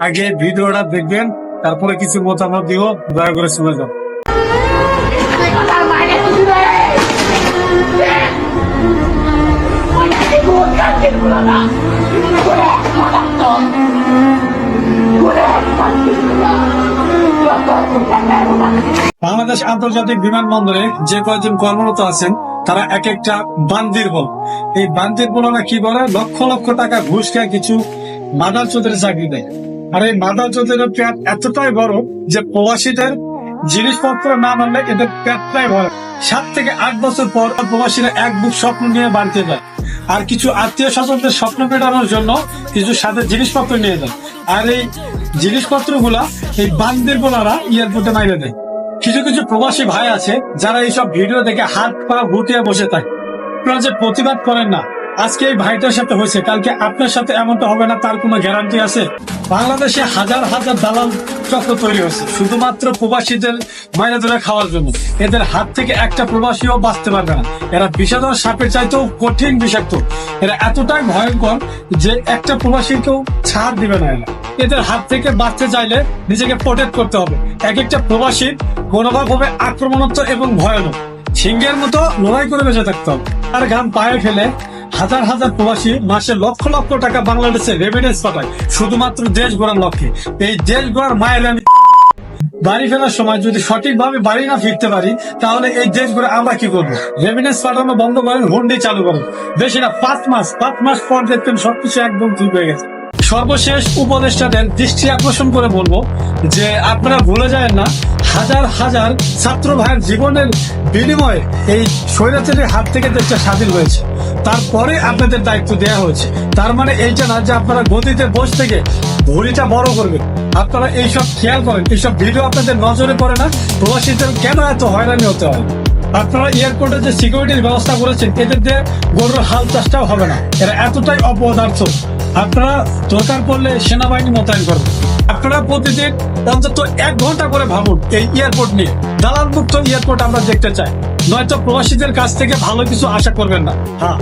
আগে ভিডিওটা দেখবেন, তারপরে কিছু মতামত দিও, দয়া করে শুনে যাও। বাংলাদেশ আন্তর্জাতিক বিমানবন্দরে যে কয়েকজন কর্মরত আছেন, তারা এক একটা বান্দির বল এই বান্দির বলরা কি বলে? লক্ষ লক্ষ টাকা ঘুষ খেয়ে কিছু মাদার চোদের চাকরি দেয়। আর এই মাদার চোদের পেট এতটাই বড় যে প্রবাসীদের জিনিসপত্র না মানলে এদের পেটটাই ভরে। সাত থেকে আট বছর পর প্রবাসীরা এক বুক স্বপ্ন নিয়ে বাড়িতে যায়। আর কিছু আত্মীয় স্বজনদের স্বপ্ন মেটানোর জন্য কিছু সাথে জিনিসপত্র নিয়ে যায়। আর এই জিনিসপত্রগুলা এই বান্দির বোলারা এয়ারপোর্টে মাইরে দেয়। কিছু কিছু প্রবাসী ভাই আছে যারা এইসব ভিডিও দেখে হাত পা গুটিয়ে বসে থাকে। প্রতিবাদ করেন না। আজকে এই ভাইটার সাথে হয়েছে। কালকে আপনার সাথে এমনটা হবে না, তার কোনো গ্যারান্টি আছে? বাংলাদেশে হাজার হাজার দালাল চক্র তৈরি হয়েছে, শুধুমাত্র প্রবাসীদের মাইনে ধরে খাওয়ার জন্য। এদের হাত থেকে একটা প্রবাসীও বাঁচতে পারবে না। এরা বিষাদর সাপের চাইতেও কঠিন বিষাক্ত। এরা এতটাই ভয়ঙ্কর যে একটা প্রবাসীকেও ছাড় দিবে না এরা। এদের হাত থেকে বাঁচতে চাইলে নিজেকে প্রোটেক্ট করতে হবে। এক একটা প্রবাসী মনোভাব হবে আক্রমণাত্মক এবং ভয়ানক। সিংহের মতো লড়াই করে বেঁচে থাকতে হবে। আর ঘাম পায়ে ফেলে হাজার হাজার প্রবাসী মাসে লক্ষ লক্ষ টাকা বাংলাদেশে রেভিডেন্স পাঠায়। শুধুমাত্র দেশ গড়ার লক্ষ্যে। এই দেশ গড়ার মায়ের আমি বাড়ি ফেরার সময় যদি সঠিকভাবে বাড়ি না ফিরতে পারি, তাহলে এই দেশ ঘুরে আমরা কি করব? রেভিডেন্স পাঠানো বন্ধ করেন, হুন্ডি চালু করেন। বেশি না, পাঁচ মাস পাঁচ মাস পর দেখবেন সবকিছু একদম ঠিক হয়ে গেছে। সর্বশেষ উপদেষ্টাদের দৃষ্টি আকর্ষণ করে বলব যে আপনারা ভুলে যায় না, হাজার হাজার ছাত্র ভাইয়ের জীবনের বিনিময়ে এই স্বৈরাচারের হাত থেকে দেশটা স্বাধীন হয়েছে। তারপরে আপনাদের দায়িত্ব দেওয়া হয়েছে। তার মানে এইটা না যে আপনারা গদিতে বসে থেকে ভুড়িটা বড় করবেন। আপনারা এইসব খেয়াল করেন, এইসব ভিডিও আপনাদের নজরে পড়ে না। প্রবাসীদের কেন এত হয়রানি হতে হয়? আপনারা এয়ারপোর্টে যে সিকিউরিটির ব্যবস্থা করেছেন, এদের দিয়ে গরুর হাল চাষটাও হবে না। এরা এতটাই অপদার্থ। আপনারা দরকার পড়লে সেনাবাহিনী মোতায়েন করবেন। আপনারা প্রতিদিন অন্তত এক ঘণ্টা করে ভাবুন এই এয়ারপোর্ট নিয়ে। দালাল এয়ারপোর্ট আমরা দেখতে চাই। নয়তো প্রবাসীদের কাছ থেকে ভালো কিছু আশা করবেন না। হ্যাঁ।